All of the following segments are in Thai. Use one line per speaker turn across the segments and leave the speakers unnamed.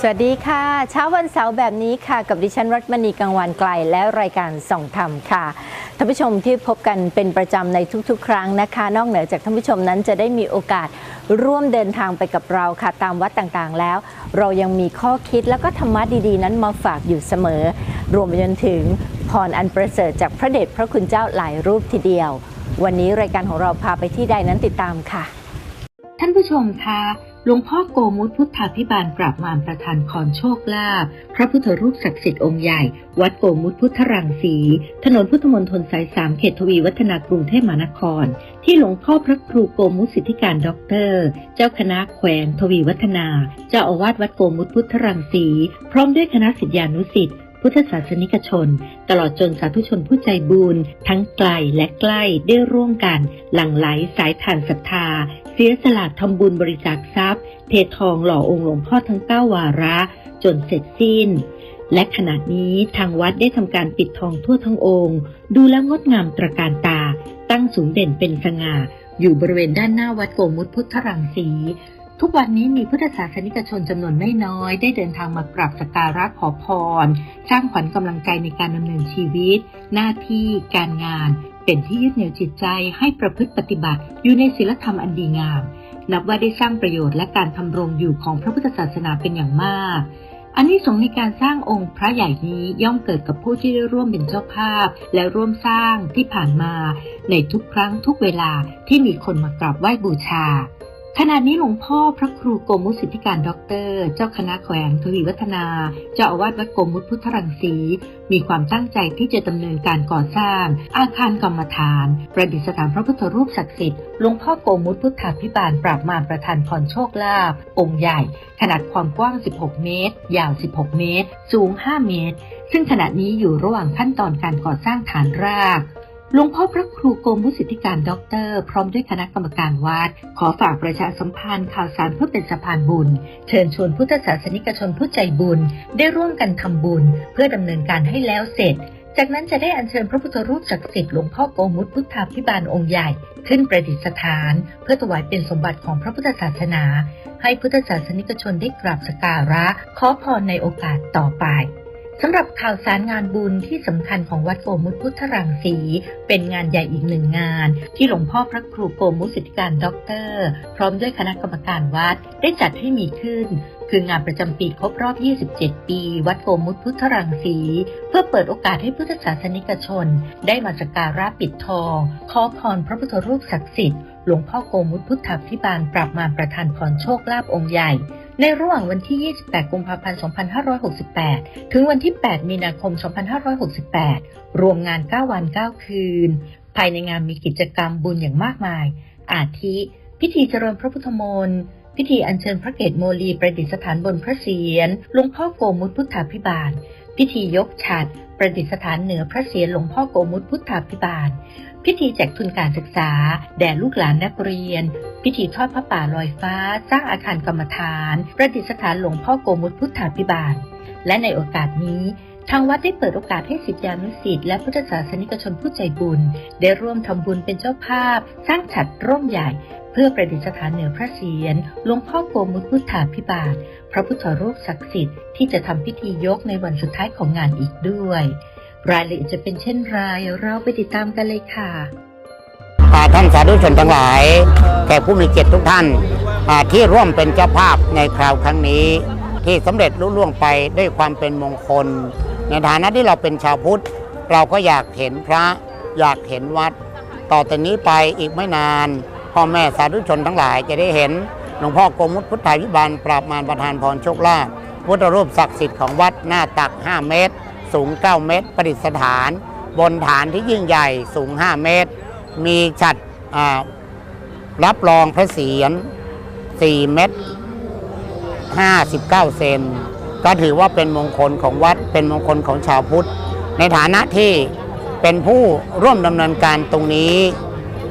สวัสดีค่ะ เช้าวันเสาร์แบบนี้ค่ะ กับดิฉันรัตมณีกังวานไกลและรายการส่องธรรมค่ะท่านผู้ชมที่พบกันเป็นประจำในทุกๆ ครั้งนะคะ นอกเหนือจากท่านผู้ชมนั้นจะได้มีโอกาสร่วมเดินทางไปกับเราค่ะ ตามวัดต่างๆแล้ว เรายังมีข้อคิดแล้วก็ธรรมะดีๆ นั้นมาฝากอยู่เสมอ รวมไปจนถึงพรอันประเสริฐจากพระเดชพระคุณเจ้าหลายรูปทีเดียว วันนี้รายการของเราพาไปที่ใดนั้นติดตามค่ะ ท่านผู้ชมคะ หลวงพ่อโกมุตพุทธาพิบาลปราบมารประธานพรโชคลาภพระพุทธรูปศักดิ์สิทธิ์องค์ใหญ่ วัดโกมุตพุทธรังสี ถนนพุทธมณฑลสายสามเขตทวีวัฒนากรุงเทพมหานคร ที่หลวงพ่อพระครูโกมุตสิทธิการด็อกเตอร์ เจ้าคณะแขวงทวีวัฒนา เจ้าอาวาสวัดโกมุตพุทธรังสี พร้อมด้วยคณะศิษยานุศิษย์พุทธศาสนิกชน ตลอดจนสาธุชนผู้ใจบุญทั้งไกลและใกล้ได้ร่วมกัน หลั่งไหลสายทานศรัทธา เสียสละทำบุญบริจาคทรัพย์ เททองหล่อองค์หลวงพ่อทั้งเก้าวาระ จนเสร็จสิ้น และขณะนี้ทางวัดได้ทำการปิดทองทั่วทั้งองค์ ดูแล้วงดงามตระการตา ตั้งสูงเด่นเป็นสง่า อยู่บริเวณด้านหน้าวัดโกมุตพุทธรังสีทุกวันนี้มีพุทธศาสนิกชนจำนวนไม่น้อย ได้เดินทางมากราบสักการะขอพร สร้างขวัญกำลังใจในการดำเนินชีวิต หน้าที่การงาน เป็นที่ยึดเหนี่ยวจิตใจให้ประพฤติปฏิบัติอยู่ในศีลธรรมอันดีงาม นับว่าได้สร้างประโยชน์และการทำรงอยู่ของพระพุทธศาสนาเป็นอย่างมากอันนี้สงในการสร้างองค์พระใหญ่นี้ย่อมเกิดกับผู้ที่ได้ร่วมเป็นเจ้าภาพ และร่วมสร้างที่ผ่านมา ในทุกครั้งทุกเวลาที่มีคนมากราบไหว้บูชา ขณะนี้หลวงพ่อพระครูโกมุตสิทธิการด็อกเตอร์ เจ้าคณะแขวงทวีวัฒนา เจ้าอาวาสวัดโกมุตพุทธรังสี มีความตั้งใจที่จะดำเนินการก่อสร้าง อาคารกรรมฐาน ประดิษฐานพระพุทธรูปศักดิ์สิทธิ์หลวงพ่อโกมุตพุทธาพิบาลปราบมารประธานพรโชคลาภองค์ใหญ่ ขนาดความกว้าง 16 เมตร ยาว 16 เมตร สูง 5 เมตร ซึ่งขณะนี้อยู่ระหว่างขั้นตอนการก่อสร้างฐานราก หลวงพ่อพระครูโกมุสิทธิการด็อกเตอร์ พร้อมด้วยคณะกรรมการวัด ขอฝากประชาสัมพันธ์ข่าวสารเพื่อเป็นสะพานบุญ เชิญชวนพุทธศาสนิกชนผู้ใจบุญ ได้ร่วมกันทำบุญ เพื่อดำเนินการให้แล้วเสร็จ จากนั้นจะได้อัญเชิญพระพุทธรูปศักดิ์สิทธิ์หลวงพ่อโกมุตพุทธาพิบาลองค์ใหญ่ ขึ้นประดิษฐาน เพื่อถวายเป็นสมบัติของพระพุทธศาสนา ให้พุทธศาสนิกชนได้กราบสักการะขอพรในโอกาสต่อไป สำหรับข่าวสารงานบุญที่สำคัญของวัดโกมุตพุทธรังสี เป็นงานใหญ่อีกหนึ่งงาน ที่หลวงพ่อพระครูโกมุตสิทธิการด็อกเตอร์ พร้อมด้วยคณะกรรมการวัดได้จัดให้มีขึ้น คืองานประจำปีครบรอบ 27 ปี วัดโกมุตพุทธรังสี เพื่อเปิดโอกาสให้พุทธศาสนิกชน ได้มาสักการะปิดทองขอพรพระพุทธรูปศักดิ์สิทธิ์หลวงพ่อโกมุตพุทธาพิบาลปราบมารประทานพรโชคลาภองค์ใหญ่ ในระหว่างวันที่ 28 กุมภาพันธ์ 2568 ถึงวันที่ 8 มีนาคม 2568 รวมงาน 9 วัน 9 คืน ภายในงานมีกิจกรรมบุญอย่างมากมาย อาทิ พิธีเจริญพระพุทธมนต์พิธีอัญเชิญพระเกศโมลีประดิษฐานบนพระเศียรหลวงพ่อโกมุตพุทธาพิบาล พิธียกฉัดประดิษฐานเหนือพระเศียรหลวงพ่อโกมุตพุทธาพิบาล พิธีแจกทุนการศึกษา แด่ลูกหลานนักเรียน พิธีทอดพระป่าลอยฟ้า สร้างอาคารกรรมฐาน ประดิษฐานหลวงพ่อโกมุตพุทธาพิบาล และในโอกาสนี้ทางวัดได้เปิดโอกาสให้ศิษยานุศิษย์และพุทธศาสนิกชนผู้ใจบุญ ได้ร่วมทำบุญเป็นเจ้าภาพ สร้างฉัดร่มใหญ่ เพื่อประดิษฐานเหนือพระเศียรหลวงพ่อโกมุตพุทธาพิบาล พระพุทธรูปศักดิ์สิทธิ์ที่จะทำพิธียกในวันสุดท้ายของงานอีกด้วย รายละเอียดจะเป็นเช่นไรเราไปติดตามกันเลยค่ะ
ท่านสาธุชนทั้งหลายแขกผู้มีเกียรติทุกท่านอ่าที่ร่วมเป็นเจ้าภาพในคราวครั้งนี้ ที่สำเร็จลุล่วงไปด้วยความเป็นมงคล ในฐานะที่เราเป็นชาวพุทธ เราก็อยากเห็นพระอยากเห็นวัด ต่อแต่นี้ไปอีกไม่นานพ่อแม่สาธุชนทั้งหลายจะได้เห็นหลวงพ่อโกมุตพุทธาวิบาลปราบมารประธานพรโชคลาภพุทธรูปศักดิ์สิทธิ์ของวัดหน้าตัก 5 เมตร สูง 9 เมตร ประดิษฐาน บนฐานที่ยิ่งใหญ่สูง 5 เมตร มีฉัดรับรองพระเศียร 4 เมตร 59 เซนก็ถือว่าเป็นมงคลของวัดเป็นมงคลของชาวพุทธ ในฐานะที่เป็นผู้ร่วมดำเนินการตรงนี้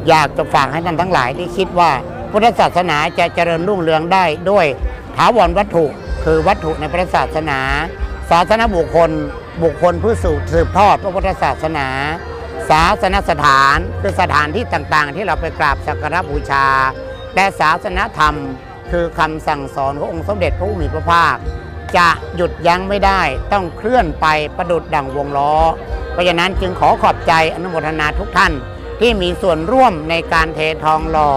อยากจะฝากให้ท่านทั้งหลายที่คิดว่าพุทธศาสนาจะเจริญรุ่งเรืองได้ด้วยถาวรวัตถุคือวัตถุในพระศาสนา ศาสนบุคคล บุคคลผู้สืบทอดพระพุทธศาสนา ศาสนสถานคือสถานที่ต่างๆ ที่เราไปกราบสักการะบูชา และศาสนธรรม คือคำสั่งสอนขององค์สมเด็จพระผู้มีพระภาค จะหยุดยั้งไม่ได้ต้องเคลื่อนไปประดุดดังวงล้อ เพราะฉะนั้นจึงขอขอบใจอนุโมทนาทุกท่านที่มีส่วนร่วมในการเททองหล่อ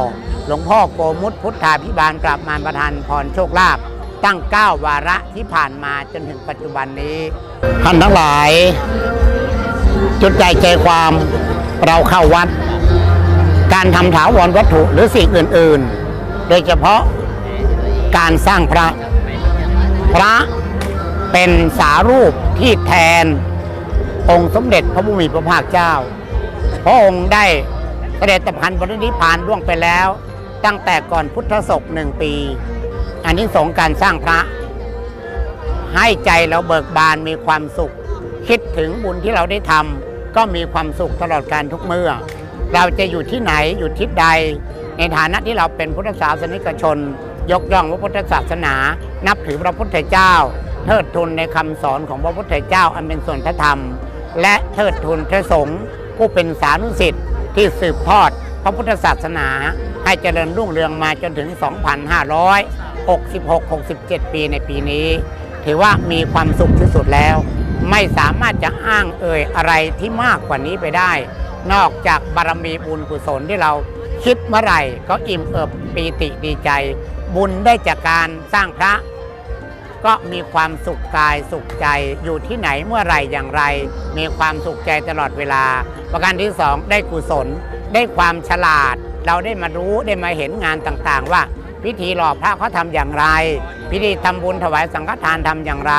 หลวงพ่อโกมุตพุทธาพิบาลกราบมารประทานพรโชคลาภ ตั้ง 9 วาระที่ผ่านมาจนถึงปัจจุบันนี้ท่านทั้งหลาย จุดใจใจความเราเข้าวัด การทำถาวรวัตถุหรือสิ่งอื่น ๆ โดยเฉพาะการสร้างพระ พระเป็นสารูปที่แทน องค์สมเด็จพระผู้มีพระภาคเจ้า พระองค์ได้เสด็จตพันปรินิพพานล่วงไปแล้ว ตั้งแต่ก่อนพุทธศกหนึ่งปี อันนี้สงการสร้างพระ ให้ใจเราเบิกบานมีความสุข คิดถึงบุญที่เราได้ทำก็มีความสุขตลอดการทุกเมื่อ เราจะอยู่ที่ไหนอยู่ทิศใด ในฐานะที่เราเป็นพุทธศาสนิกชน ยกย่องพระพุทธศาสนา นับถือพระพุทธเจ้า เทิดทูนในคำสอนของพระพุทธเจ้าอันเป็นส่วนพระธรรม และเทิดทูนพระสงฆ์ผู้เป็นสานุสิทธิ์ที่สืบทอดพระพุทธศาสนาให้เจริญรุ่งเรืองมาจนถึง 66 67 ปีในปีนี้ ถือว่ามีความสุขที่สุดแล้ว ไม่สามารถจะอ้างเอ่ยอะไรที่มากกว่านี้ไปได้ นอกจากบารมีบุญกุศลที่เราคิดเมื่อไหร่ก็อิ่มเอิบปีติดีใจ บุญได้จากการสร้างพระ ก็มีความสุขกายสุขใจอยู่ที่ไหนเมื่อไหรอย่างไร มีความสุขใจตลอดเวลา ประการที่สองได้กุศลได้ความฉลาด เราได้มารู้ได้มาเห็นงานต่างๆว่า พิธีหล่อพระเขาทำอย่างไร พิธีทำบุญถวายสังฆทานทำอย่างไร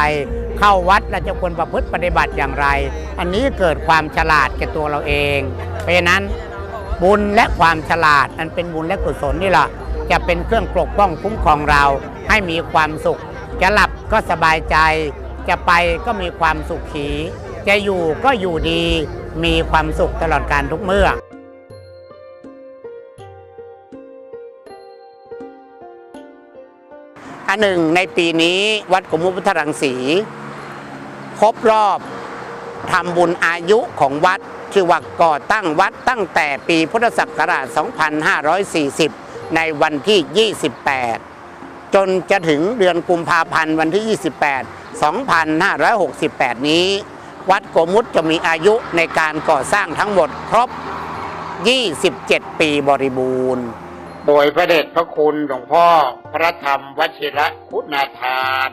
เข้าวัดเราจะควรประพฤติปฏิบัติอย่างไร อันนี้เกิดความฉลาดแก่ตัวเราเอง เพราะฉะนั้นบุญและความฉลาดอันเป็นบุญและกุศลนี่แหละจะเป็นเครื่องปกป้องคุ้มครองเราให้มีความสุข จะหลับก็สบายใจ จะไปก็มีความสุขขี จะอยู่ก็อยู่ดี มีความสุขตลอดการทุกเมื่อ อันหนึ่งในปีนี้วัดกมุพุทธรังสีครบรอบทำบุญอายุของวัดชื่อว่าก่อตั้งวัดตั้งแต่ปีพุทธศักราช 2540 ในวันที่ 28 จนจะถึงเดือนกุมภาพันธ์วันที่ 28 2568 นี้ วัดโกมุตจะมีอายุในการก่อสร้างทั้งหมดครบ 27 ปีบริบูรณ์ โดยพระเดชพระคุณหลวงพ่อพระธรรมวชิระคุณาทาน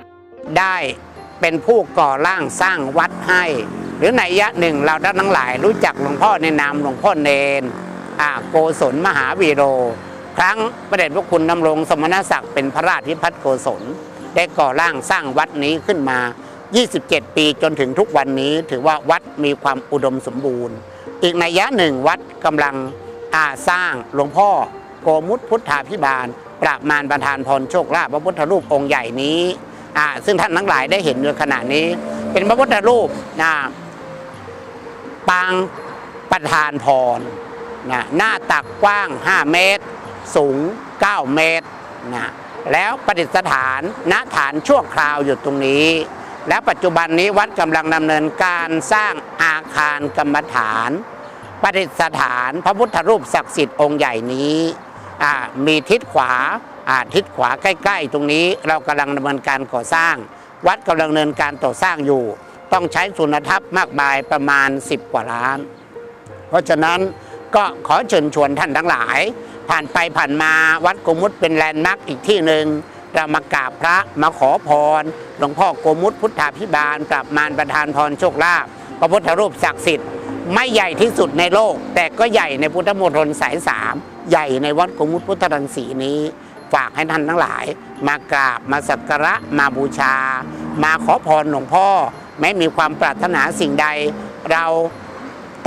ได้เป็นผู้ก่อร่างสร้างวัดให้ หรือในยะหนึ่งเราท่านทั้งหลายรู้จักหลวงพ่อในนามหลวงพ่อเนนอาโกศลมหาวีโร ครั้งพระเดชพระคุณดำรงสมณศักดิ์เป็นพระราชพิพัฒน์โกศลได้ก่อร่างสร้างวัดนี้ขึ้นมา 27 ปีจนถึงทุกวันนี้ถือว่าวัดมีความอุดมสมบูรณ์ อีกในยยะหนึ่งวัดกำลังอาสร้างหลวงพ่อ โกมุตพุทธาพิบาล ปรามารประธานพรโชคลาภพระพุทธรูปองค์ใหญ่นี้อ่าซึ่งท่านทั้งหลายได้เห็นอยู่ขณะนี้ เป็นพระพุทธรูปนะปางประธานพรนะหน้าตักกว้าง 5 เมตร สูง 9 เมตรนะแล้วประดิษฐานณฐานชั่วคราวอยู่ตรงนี้ และปัจจุบันนี้วัดกำลังดำเนินการสร้างอาคารกรรมฐาน ประดิษฐานพระพุทธรูปศักดิ์สิทธิ์องค์ใหญ่นี้ มีทิศขวาทิศขวาใกล้ๆ ตรงนี้เรากำลังดำเนินการก่อสร้าง วัดกำลังดำเนินการต่อสร้างอยู่ ต้องใช้สุนทรัพย์มากมายประมาณ 10 กว่าล้าน เพราะฉะนั้นก็ขอเชิญชวนท่านทั้งหลาย ผ่านไปผ่านมาวัดโกมุตเป็นแลนด์มาร์กอีกที่หนึ่งเรามากราบพระมาขอพรหลวงพ่อโกมุตพุทธาพิบาลกราบมารประทานพรโชคลาภพระพุทธรูปศักดิ์สิทธิ์ไม่ใหญ่ที่สุดในโลก แต่ก็ใหญ่ในพุทธมณฑลสายสาม ใหญ่ในวัดโกมุตพุทธรังสีนี้ ฝากให้ท่านทั้งหลาย มากราบมาสักการะมาบูชา มาขอพรหลวงพ่อ แม้มีความปรารถนาสิ่งใด เรา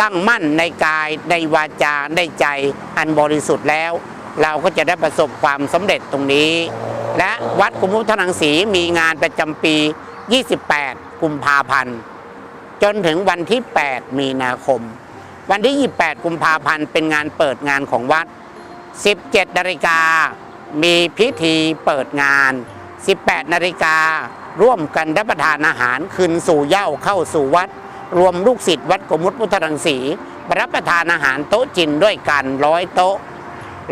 ตั้งมั่นในกายในวาจาในใจอันบริสุทธิ์แล้ว เราก็จะได้ประสบความสำเร็จตรงนี้ และวัดกุมุทนังสีมีงานประจำปี 28 กุมภาพันธ์จนถึงวันที่ 8 มีนาคม วันที่ 28 กุมภาพันธ์ เป็นงานเปิดงานของวัด 17นาฬิกามีพิธีเปิดงาน 18นาฬิการ่วมกันรับประทานอาหารคืนสู่เย้าเข้าสู่วัด รวมลูกศิษย์วัดกมุตพุทธรังสีรับประทานอาหารโต๊ะจีนด้วยกันร้อยโต๊ะ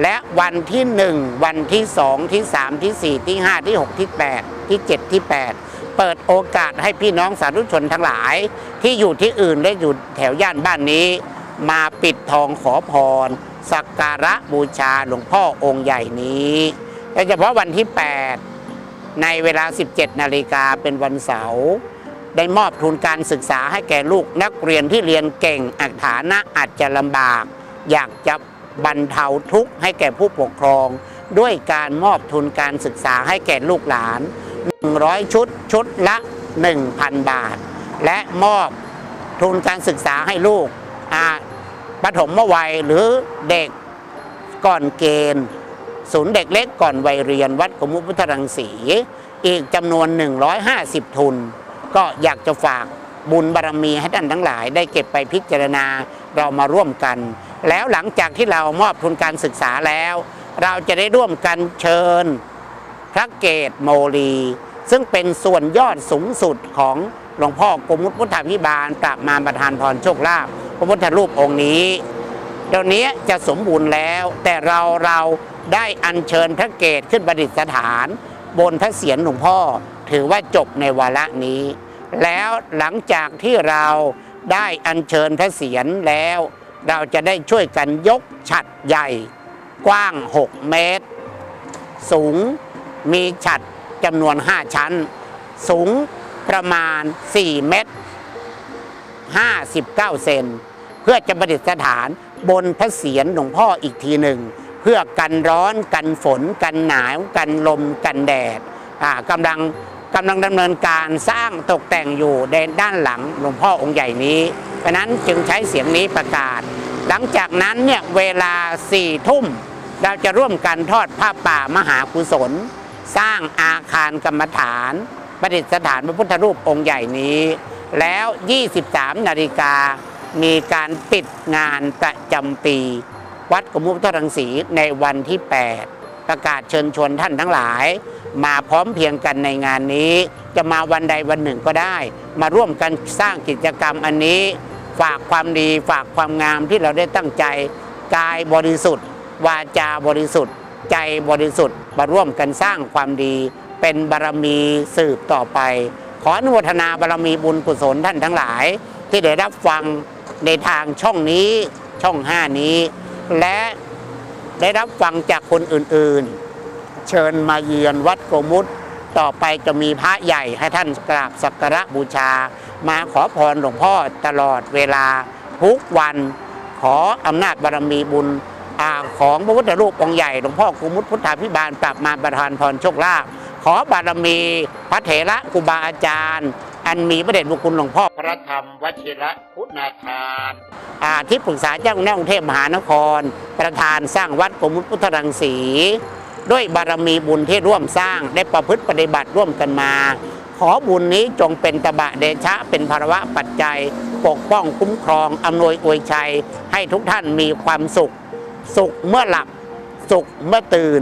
และวันที่หนึ่งวันที่สองที่สามที่สี่ที่ห้าที่หกที่แปดที่เจ็ดที่แปดเปิดโอกาสให้พี่น้องสาธุชนทั้งหลาย ที่อยู่ที่อื่นและอยู่แถวย่านบ้านนี้ มาปิดทองขอพร สักการะบูชาหลวงพ่อองค์ใหญ่นี้โดยเฉพาะวันที่ 8 ในเวลา 17 นาฬิกาเป็นวันเสาร์ได้มอบทุนการศึกษาให้แก่ลูกนักเรียนที่เรียนเก่งอักฐานะอาจจะลำบาก อยากจะบรรเทาทุกข์ให้แก่ผู้ปกครอง ด้วยการมอบทุนการศึกษาให้แก่ลูกหลาน 100 ชุดชุดละ 1,000 บาท และมอบทุนการศึกษาให้ลูก ปฐมวัยหรือเด็กก่อนเกณฑ์ ศูนย์เด็กเล็กก่อนวัยเรียนวัดกมุพุทธรังสีอีกจำนวน 150 ทุน ก็อยากจะฝากบุญบารรมีให้ท่านทั้งหลาย ได้เก็บไปพิจารณาเรามาร่วมกัน แล้วหลังจากที่เรามอบทุนการศึกษาแล้ว เราจะได้ร่วมกันเชิญ พระเกตโมลี ซึ่งเป็นส่วนยอดสูงสุดของหลวงพ่อกรมุตพุทธพิบาลปราบมาประทานพรโชคลาภ พระพุทธรูปองค์นี้เดี๋ยวนี้จะสมบูรณ์แล้ว แต่เราเราได้อัญเชิญพระเกตขึ้นประดิษฐาน บนพระเศียรหลวงพ่อ ถือว่าจบในวาระนี้ แล้วหลังจากที่เราได้อัญเชิญพระเศียรแล้ว เราจะได้ช่วยกันยกฉัดใหญ่ กว้าง 6 เมตร สูงมีฉัดจำนวน 5 ชั้น สูงประมาณ 4 เมตร 59 เซน พื่อจะประดิษฐานบนพระเศียรหลวงพ่ออีกทีหนึ่ง เพื่อกันร้อนกันฝน กันหนาวกันลม กันแดดกำลังกำลังดำเนินการสร้างตกแต่งอยู่ในด้านหลังหลวงพ่อองค์ใหญ่นี้เพราะฉะนั้นจึงใช้เสียงนี้ประกาศ หลังจากนั้นเนี่ยเวลาสี่ทุ่มเราจะร่วมกันทอดผ้าป่ามหากุศล สร้างอาคารกรรมฐาน ประดิษฐานพระพุทธรูปองค์ใหญ่นี้ แล้ว 23 นาฬิกา มีการปิดงานประจำปี วัดกมุพุทรังสีในวันที่ 8 ประกาศเชิญชวนท่านทั้งหลาย มาพร้อมเพียงกันในงานนี้ จะมาวันใดวันหนึ่งก็ได้ มาร่วมกันสร้างกิจกรรมอันนี้ ฝากความดีฝากความงามที่เราได้ตั้งใจ กายบริสุทธิ์ วาจาบริสุทธิ์ ใจบริสุทธิ์ มาร่วมกันสร้างความดี เป็นบารมีสืบต่อไป ขออนุโมทนาบารมีบุญกุศลท่านทั้งหลาย ที่ได้รับฟัง ในทางช่องนี้ช่องห้านี้ และได้รับฟังจากคนอื่นๆ เชิญมาเยือนวัดโกมุตต่อไปจะมีพระใหญ่ให้ท่านกราบสักการะบูชา มาขอพรหลวงพ่อตลอดเวลาทุกวันขออำนาจบารมีบุญอาของพระพุทธรูปองค์ใหญ่หลวงพ่อกุมุตพุทธาพิบาลปรับมาประทานพรโชคลาภขอบารมีพระเถระครูบาอาจารย์ อันมีพระเดชพระคุณหลวงพ่อ พระธรรมวชิระคุณาทานอ่าที่ปรึกษาเจ้าคณะกรุงเทพมหานคร ประธานสร้างวัดกุมุตพุทธรังสี ด้วยบารมีบุญที่ร่วมสร้างได้ประพฤติปฏิบัติร่วมกันมา ขอบุญนี้จงเป็นตบะเดชะเป็นภารวะปัจจัย ปกป้องคุ้มครองอำนวยอวยชัย ให้ทุกท่านมีความสุข สุขเมื่อหลับ สุขเมื่อตื่น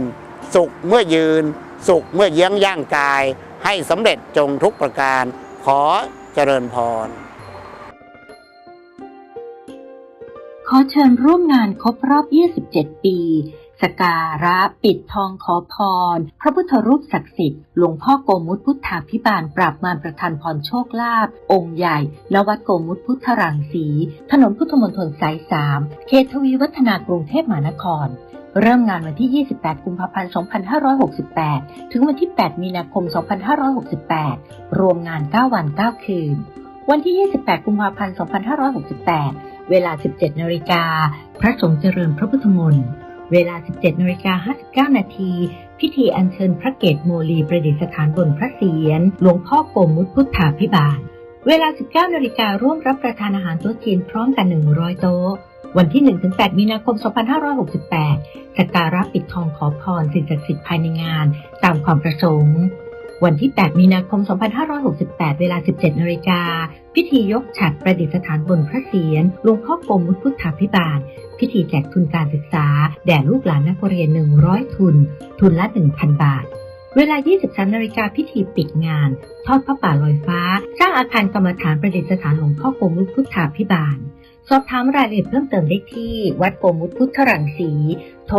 สุขเมื่อยืน สุขเมื่อเยื้องย่างกาย ให้สำเร็จจงทุกประการ ขอเจริญพร
ขอเชิญร่วมงานครบรอบ 27 ปี สการะปิดทองขอพร พระพุทธรูปศักดิ์สิทธิ์หลวงพ่อโกมุตพุทธาพิบาลปราบมารประทานพรโชคลาภองค์ใหญ่ณวัดโกมุตพุทธรังสี ถนนพุทธมณฑลสาย3เขตทวีวัฒนากรุงเทพมหานคร เริ่มงานวันที่ 28 กุมภาพันธ์ 2568 ถึงวันที่ 8 มีนาคม 2568 รวมงาน 9 วัน 9 คืน วันที่ 28 กุมภาพันธ์ 2568 เวลา 17 นาฬิกา พระสงฆ์เจริญพระพุทธมนต์เวลา 17นาฬิกา59 นาที พิธีอัญเชิญพระเกตโมลีประดิษฐานบนพระเศียร หลวงพ่อโกมุตพุทธาพิบาล เวลา 19นาฬิการ่วมรับประทานอาหารโต๊ะจีนพร้อมกัน 100 โต๊ะ วันที่ 1-8 มีนาคม 2568 สักการะปิดทองขอพรสิ่งศักดิ์สิทธิ์ภายในงาน ตามความประสงค์ วันที่ 8 มีนาคม 2568 เวลา 17 นาฬิกา พิธียกฉัตรประดิษฐานบนพระเศียรหลวงพ่อกรมมุทพุทธาพิบาล พิธีแจกทุนการศึกษา แด่ลูกหลานนักเรียน 100 ทุน ทุนละ 1,000 บาทเวลา 23 นาฬิกาพิธีปิดงาน ทอดพระป่าลอยฟ้า สร้างอาคารกรรมฐานประดิษฐานหลวงพ่อกรมมุทพุทธาพิบาล สอบถามรายละเอียดเพิ่มเติมได้ที่ วัดโกมุตพุทธรังสี โทร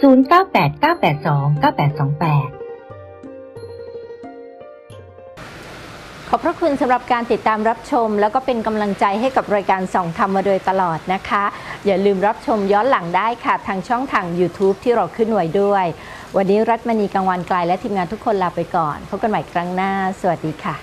0989829828
ขอบพระคุณสำหรับการติดตามรับชม แล้วก็เป็นกำลังใจให้กับรายการส่องธรรมมาโดยตลอดนะคะ อย่าลืมรับชมย้อนหลังได้ค่ะ ทางช่องทาง YouTube ที่เราขึ้นไว้ด้วย วันนี้รัตมณีกังวันไกลและทีมงานทุกคนลาไปก่อนพบกันใหม่ครั้งหน้า สวัสดีค่ะ